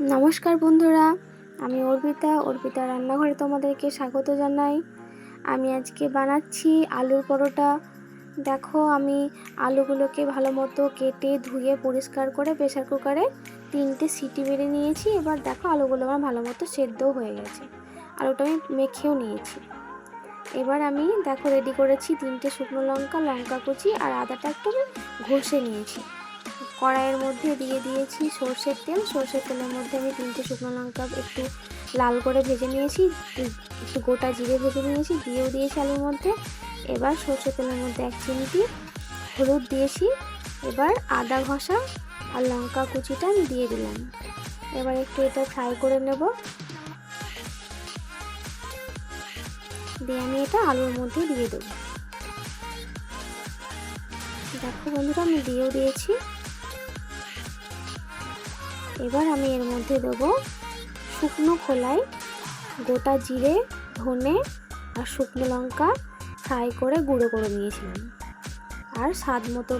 নমস্কার বন্ধুরা, আমি অর্পিতা। অর্পিতা রান্নাঘরে তোমাদেরকে স্বাগত জানাই। আমি আজকে বানাচ্ছি আলুর পরোটা। দেখো, আমি আলুগুলোকে ভালো মতো কেটে, ধুয়ে, পরিষ্কার করে প্রেশার কুকারে তিনটে সিটি মেরে নিয়েছি। এবার দেখো, আলুগুলো আমার ভালো মতো সেদ্ধও হয়ে গেছে। আলুটা আমি মেখেও নিয়েছি। এবার আমি দেখো রেডি করেছি তিনটে শুকনো লঙ্কা লঙ্কা কুচি আর আদাটা একটু ঘষে নিয়েছি। কড়াইয়ের মধ্যে দিয়ে দিয়েছি সর্ষের তেল। সর্ষের তেলের মধ্যে আমি তিনটে শুকনো লঙ্কা একটু লাল করে ভেজে নিয়েছি, একটু গোটা জিরে ভেজে নিয়েছি, দিয়েও দিয়েছি আলুর মধ্যে। এবার সর্ষের তেলের মধ্যে এক চিমটি হলুদ দিয়েছি। এবার আদা ঘষা আর লঙ্কা কুচিটা আমি দিয়ে দিলাম। এবার একটু এটা ফ্রাই করে নেব। দিয়ে আমি এটা আলুর মধ্যে দিয়ে দেবো। দেখো বন্ধুরা, আমি দিয়েও দিয়েছি। এবার আমি এর মধ্যে দেবো শুকনো খোলায় গোটা জিরে, ধনে আর শুকনো লঙ্কা ফ্রাই করে গুঁড়ো করে নিয়েছিলাম। আর স্বাদ মতো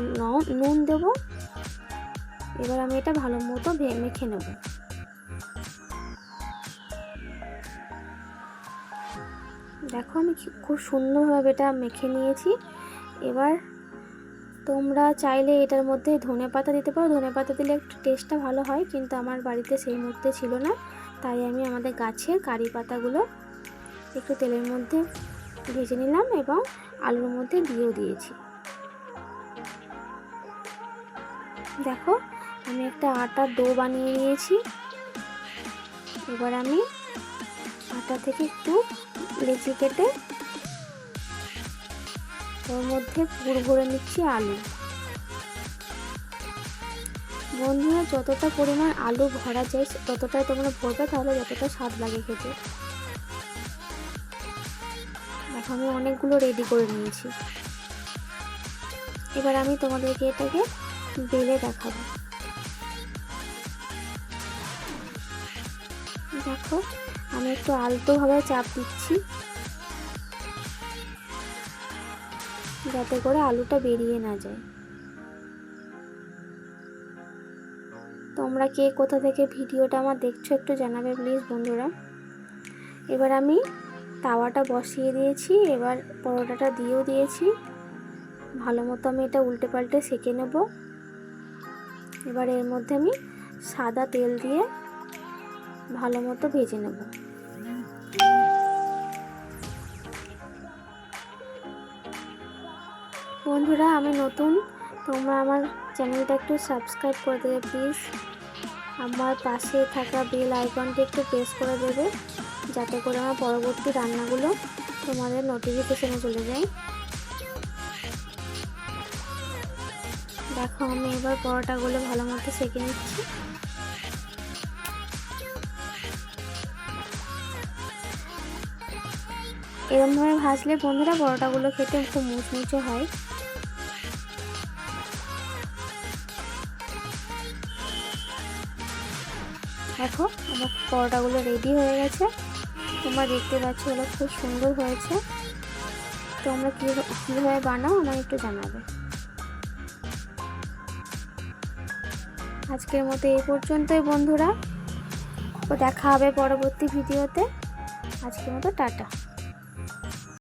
নুন দেবো। এবার আমি এটা ভালো মতো মেখে নেব। দেখো আমি খুব সুন্দরভাবে এটা মেখে নিয়েছি। এবার তোমরা চাইলে এটার মধ্যে ধনে পাতা দিতে পারো। ধনে পাতা দিলে একটু টেস্টটা ভালো হয়, কিন্তু আমার বাড়িতে সেই মুহূর্তে ছিল না। তাই আমি আমাদের গাছের কারি পাতাগুলো একটু তেলের মধ্যে ভেজে নিলাম এবং আলুর মধ্যে দিয়েও দিয়েছি। দেখো, আমি একটা আটার ডো বানিয়ে নিয়েছি। এবার আমি আটা থেকে একটু লেচি কেটে ওর মধ্যে পুর ভরে নিচ্ছি আলু। বন্ধুরা, যতটা পরিমাণ আলু ভরা যায়, ততটাই তোমরা ভরবে, তাহলে যতটা স্বাদ লাগে খেতে। দেখো, আমি অনেকগুলো রেডি করে নিয়েছি। এবার আমি তোমাদেরকে এটাকে বেলে দেখাবো। দেখো, আমি একটু আলতোভাবে চাপ দিচ্ছি। যাতে করে আলুটা বেরিয়ে না যায়। তোমরা কে কোথা থেকে ভিডিওটা আমার দেখছ একটু জানাবে প্লিজ বন্ধুরা। এবার আমি তাওয়াটা বসিয়ে দিয়েছি, এবার পরোটাটা দিয়েও দিয়েছি। ভালো মতো আমি এটা উল্টে পাল্টে সেঁকে নেব। এবার এর মধ্যে আমি সাদা তেল দিয়ে ভালো মতো ভেজে নেব। বন্ধুরা, আমি নতুন। তোমরা আমার চ্যানেলটা একটু সাবস্ক্রাইব করে দেবে প্লিজ আমার পাশে থাকা বেল আইকনটি একটু প্রেস করে দেবে, যাতে করে আমার পরবর্তী রান্নাগুলো তোমাদের নোটিফিকেশনে চলে যায়। দেখো, আমি এবার পরোটাগুলো ভালো মতো সেঁকে নিচ্ছি। এরমভাবে ভাজলে বন্ধুরা, পরোটাগুলো খেতে খুব মুচমুচে হয়। দেখো, আমার পরোটাগুলো রেডি হয়ে গেছে। তোমরা দেখতে পাচ্ছ, এগুলো খুব সুন্দর হয়েছে। তোমরা কীভাবে বানাও আমার একটু জানাবে। আজকের মতো এই পর্যন্তই বন্ধুরা। দেখা হবে পরবর্তী ভিডিওতে। আজকের মতো টাটা।